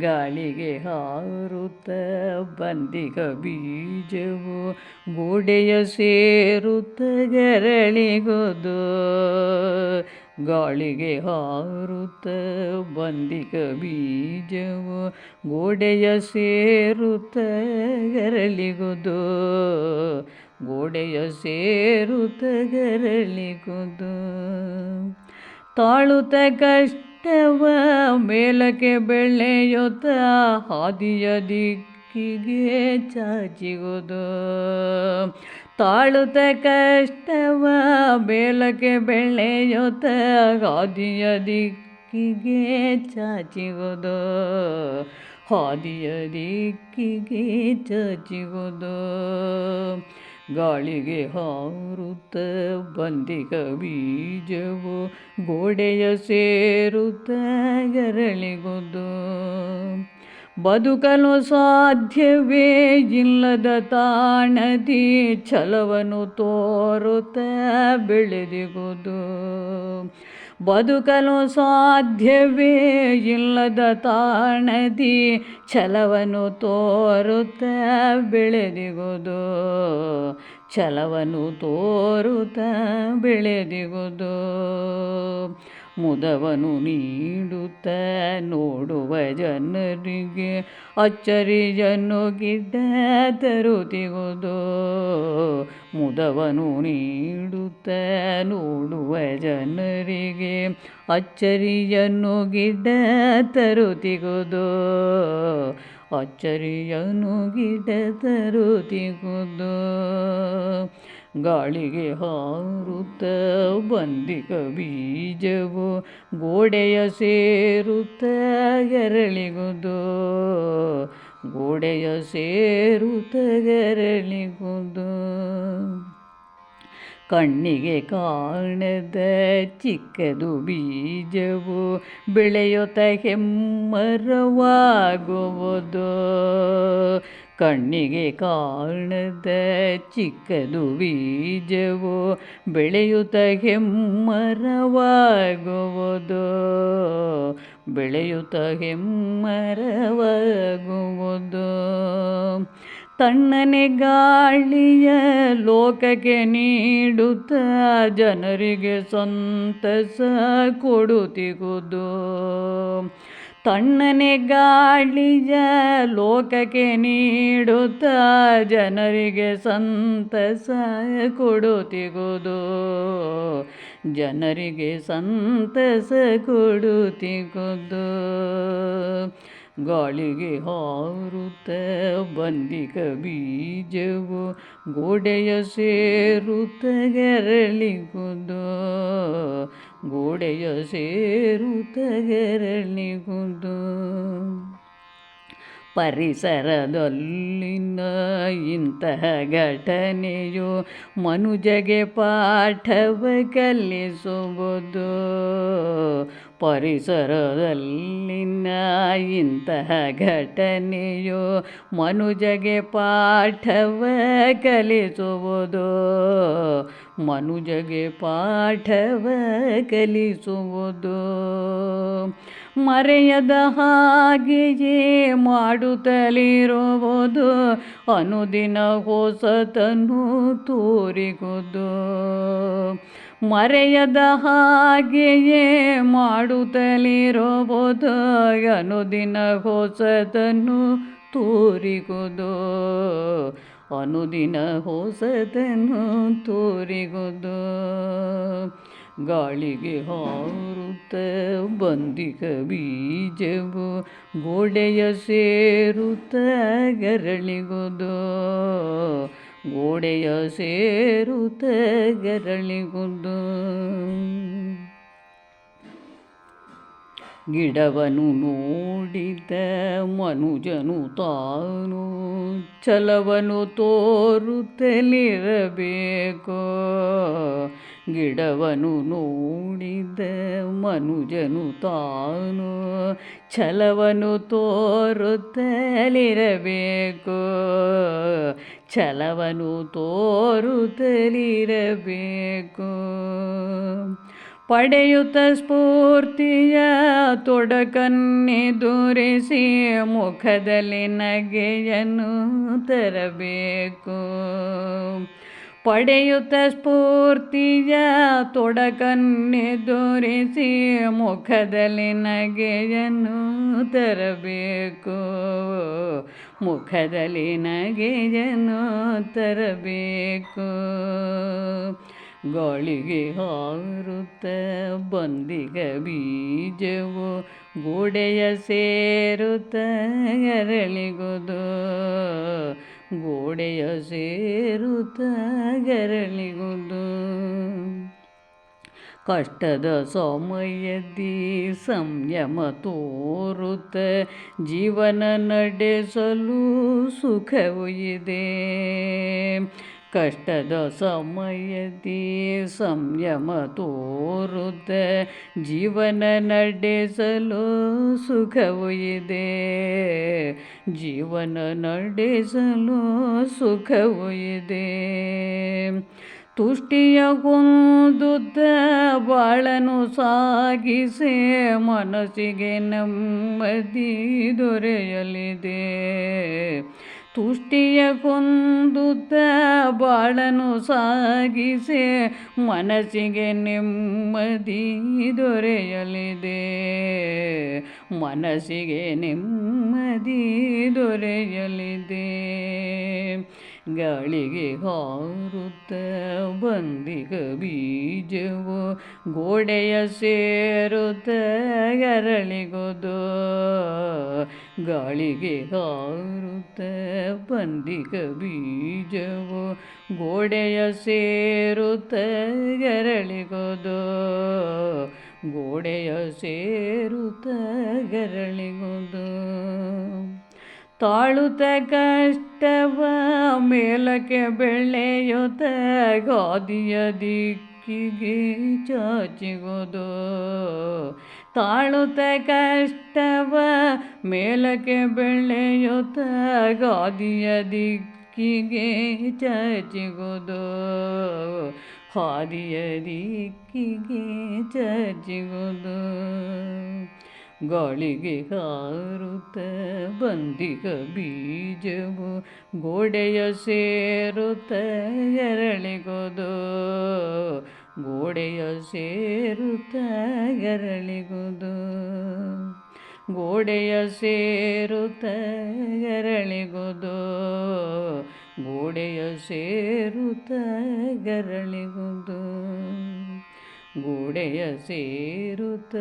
ಗಾಳಿಗೆ ಹಾರುತ್ತ ಬಂದಿಗ ಬೀಜವು ಗೋಡೆಯ ಸೇರುತ್ತ ಗರಳಿಗೋದು. ಗಾಳಿಗೆ ಹಾರುತ್ತ ಬಂದಿಗ ಬೀಜವು ಗೋಡೆಯ ಸೇರುತ್ತ ಗರಳಿಗೋದು. ಗೋಡೆಯ ಸೇರುತ್ತ ಗರಳಿಗೋದು. ತಾಳುತ್ತ ಕಷ್ಟವ ಮೇಲಕ್ಕೆ ಬೆಳೆಯುತ್ತ ಹಾದಿಯ ದಿಕ್ಕಿಗೆ ಚಾಚಿಗುದು. ತಾಳುತ್ತ ಕಷ್ಟವ, ಮೇಲಕ್ಕೆ ಬೆಳೆಯುತ್ತ ಹಾದಿಯ ದಿಕ್ಕಿಗೆ ಚಾಚಿಗುದು. ಹಾದಿಯ ದಿಕ್ಕಿಗೆ ಚಾಚಿಗುವುದು ಗಾಳಿಗೆ ಹಾರುತ್ತ ಬಂದಿಗ ಬೀಜವು ಗೋಡೆಯ ಸೇರುತ್ತ ಗರಳಿಗುದು ಬದುಕಲು ಸಾಧ್ಯವೇ ಇಲ್ಲದ ತಾಣದಿ ಛಲವನ್ನು ತೋರುತ್ತ ಬೆಳೆದಿಗುದು. ಬದುಕಲು ಸಾಧ್ಯವೇ ಇಲ್ಲದ ತಾಣದಿ ಛಲವನ್ನು ತೋರುತ್ತ ಬೆಳೆದಿಗುದು. ಛಲವನ್ನು ತೋರುತ್ತ ಬೆಳೆದಿಗುದು. ಮುದವನ್ನು ನೀಡುತ್ತ ನೋಡುವ ಜನರಿಗೆ ಅಚ್ಚರಿಯನ್ನು ಗಿಡ್ಡ ತರುತಿಗುದು ಮುದವನು ನೀಡುತ್ತ ನೋಡುವ ಜನರಿಗೆ ಅಚ್ಚರಿಯನ್ನುಗಿದ್ದ ಗಿಡ್ಡ ಅಚ್ಚರಿ ಅಚ್ಚರಿಯನ್ನು ಗಿಡ್ಡ ತರುತ್ತಿಗುದು ಗಾಳಿಗೆ ಹಾರುತ್ತ ಬಂದಿಗ ಬೀಜವು ಗೋಡೆಯ ಸೇರುತ್ತ ಗೆರಳಿಗುದು ಗೋಡೆಯ ಸೇರುತ್ತ ಗೆರಳಿಗುದು ಕಣ್ಣಿಗೆ ಕಾಣದ ಚಿಕ್ಕದು ಬೀಜವು ಬೆಳೆಯುತ್ತ ಹೆಮ್ಮರವಾಗುವುದು. ಕಣ್ಣಿಗೆ ಕಾಣದ ಚಿಕ್ಕದು ಬೀಜವು ಬೆಳೆಯುತ್ತ ಹೆಮ್ಮರವಾಗುವುದು. ಬೆಳೆಯುತ್ತ ಹೆಮ್ಮರವಾಗುವುದು. ತಣ್ಣನೆ ಗಾಳಿಯ ಲೋಕಕ್ಕೆ ನೀಡುತ್ತ ಜನರಿಗೆ ಸಂತಸ ಕೊಡುತ್ತಿಗುದು ತಣ್ಣನೆ ಗಾಳಿಯ ಲೋಕಕ್ಕೆ ನೀಡುತ್ತ ಜನರಿಗೆ ಸಂತಸ ಕೊಡುತ್ತಿಗುದು. ಜನರಿಗೆ ಸಂತಸ ಕೊಡುತ್ತಿಗುದು. ಗಾಳಿಗೆ ಹಾರುತ್ತ ಬಂದಿಗ ಬೀಜವು ಗೋಡೆಯ ಸೇರುತ್ತ ಗರಳಿಗುದು. ಗೋಡೆಯ ಸೇರುತ್ತ ಗರಳಿಗುದು ಪರಿಸರದಲ್ಲಿನ ಇಂತಹ ಘಟನೆಯು ಮನುಜಗೆ ಪಾಠವ ಕಲಿಸುವುದು. ಪರಿಸರದಲ್ಲಿನ ಇಂತಹ ಘಟನೆಯು ಮನುಜಗೆ ಪಾಠವ ಕಲಿಸುವುದು. ಮನುಜಗೆ ಪಾಠವ ಕಲಿಸುವುದು. ಮರೆಯದ ಹಾಗೆಯೇ ಮಾಡುತ್ತಲಿರುವುದು. ಅನುದಿನ ಹೊಸತನ್ನು ತೋರಿಗುವುದು ಮರೆಯದ ಹಾಗೆಯೇ ಮಾಡುತ್ತಲಿರೋಬೋದು ಅನುದಿನ ಹೊಸದನ್ನು ತೋರಿಗುದು. ಅನುದಿನ ಹೊಸದನ್ನು ತೋರಿಗುದು. ಗಾಳಿಗೆ ಹಾರುತ್ತ ಬಂದಿಗ ಬೀಜವು ಗೋಡೆಯ ಸೇರುತ್ತ ಗರಳಿಗುದು. ಗೋಡೆಯ ಸೇರುತ್ತ ಗರಳಿಗೊಂದು ಗಿಡವನು ನೋಡಿದ ಮನುಜನು ತಾನು ಛಲವನು ತೋರುತ್ತಲಿರಬೇಕು ಗಿಡವನು ನೋಡಿದ ಮನುಜನು ತಾನು ಛಲವನ್ನು ತೋರುತ್ತಲಿರಬೇಕು ಛಲವನ್ನು ತೋರುತ್ತಲಿರಬೇಕು. ಪಡೆಯುತ್ತ ಸ್ಫೂರ್ತಿಯ ತೊಡಕನ್ನೆದುರಿಸಿ ಮುಖದಲ್ಲಿ ನಗೆಯನ್ನು ತರಬೇಕು. ಪಡೆಯುತ್ತ ಸ್ಫೂರ್ತಿಯ ತೊಡಕನ್ನೆದುರಿಸಿ ಮುಖದಲ್ಲಿ ನಗೆಯನ್ನು ತರಬೇಕು. ಮುಖದಲ್ಲಿ ನಗೆಯನ್ನು ತರಬೇಕು. ಗಾಳಿಗೆ ಹಾರುತ್ತ ಬಂದಿಗ ಬೀಜವು ಗೋಡೆಯ ಸೇರುತ್ತ ಗರಳಿಗುದು ಗೋಡೆಯ ಸೇರುತ್ತ ಗರಳಿಗುದು ಕಷ್ಟದ ಸಮಯದಿ ಸಂಯಮ ತೋರುತ್ತ ಜೀವನ ನಡೆಸಲು ಸುಖವೂ ಇದೆ. ಕಷ್ಟದ ಸಮಯದಿ ಸಂಯಮ ತೋರುತ್ತ ಜೀವನ ನಡೆಸಲು ಸುಖವೂ ಇದೆ. ಜೀವನ ನಡೆಸಲು ಸುಖವೂ ಇದೆ. ತುಷ್ಟಿಯ ಕುಂದುದ್ದ ಬಾಳನು ಸಾಗಿಸೆ ಮನಸ್ಸಿಗೆ ನೆಮ್ಮದಿ ದೊರೆಯಲಿದೆ. ತುಷ್ಟಿಯ ಕುಂದುದ್ದ ಬಾಳನು ಸಾಗಿಸೆ ಮನಸ್ಸಿಗೆ ನೆಮ್ಮದಿ ದೊರೆಯಲಿದೆ. ಮನಸ್ಸಿಗೆ ನೆಮ್ಮದಿ ದೊರೆಯಲಿದೆ. ಗಾಳಿಗೆ ಹಾರುತ್ತ ಬಂದಿಗ ಬೀಜವು ಗೋಡೆಯ ಸೇರುತ್ತ ಗರಳಿಗೋದು ಗಾಳಿಗೆ ಹಾರುತ್ತ ಬಂದಿಗ ಬೀಜವು ಗೋಡೆಯ ಸೇರುತ್ತ ಗರಳಿಗೋದು ಗೋಡೆಯ ಸೇರುತ್ತ ಗರಳಿಗೋದು ತಾಳುತ್ತ ಕಷ್ಟವ ಮೇಲಕ್ಕೆ ಬೆಳೆಯುತ್ತ ಗಾದಿಯ ದಿಕ್ಕಿಗೆ ಚಾಚಿಗೋದು. ತಾಳುತ್ತ ಕಷ್ಟವ ಮೇಲಕ್ಕೆ ಬೆಳೆಯುತ್ತ ಗಾದಿಯ ದಿಕ್ಕಿಗೆ ಚಾಚಿಗೋದು. ಹಾದಿಯ ದಿಕ್ಕಿಗೆ ಚಾಚಿಗೋದು. ಗಾಳಿಗೆ ಹಾರುತ್ತ ಬಂದಿಗ ಬೀಜವು ಗೋಡೆಯ ಸೇರುತ್ತ ಎರಳಿಗೋದು. ಗೋಡೆಯ ಸೇರುತ್ತ ಎರಳಿಗೋದು. ಗೋಡೆಯ ಸೇರುತ್ತ ಎರಳಿಗೋದು. ಗೋಡೆಯ ಸೇರುತ್ತ ಗರಳಿಗೋದು गोडय से रुतरणितु